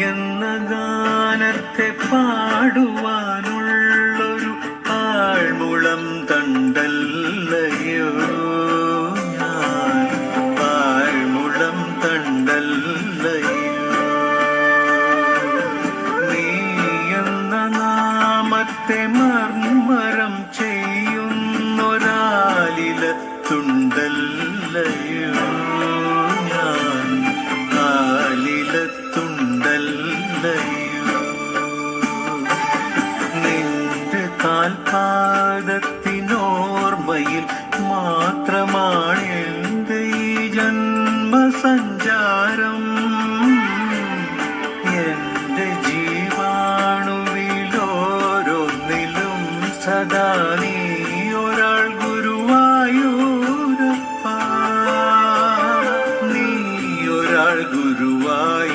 എന്ന ഗാനത്തെ പാടുവാനുള്ളൊരു ആൾമുളം തണ്ടല്ലയോ? ആൾമുളം തണ്ടല്ലയോ? നീ എന്ന നാമത്തെ മർമ്മരം ചെയ്യുന്നൊരാലില തുണ്ടല്ലയോ? പാദത്തിനോർമ്മയിൽ മാത്രമാണ് എന്റെ ഈ ജന്മസഞ്ചാരം. എന്റെ ജീവാണുവിലോരോന്നിലും സദാ നീ ഒരാൾ ഗുരുവായൂരപ്പ. നീ ഒരാൾ ഗുരുവായൂർ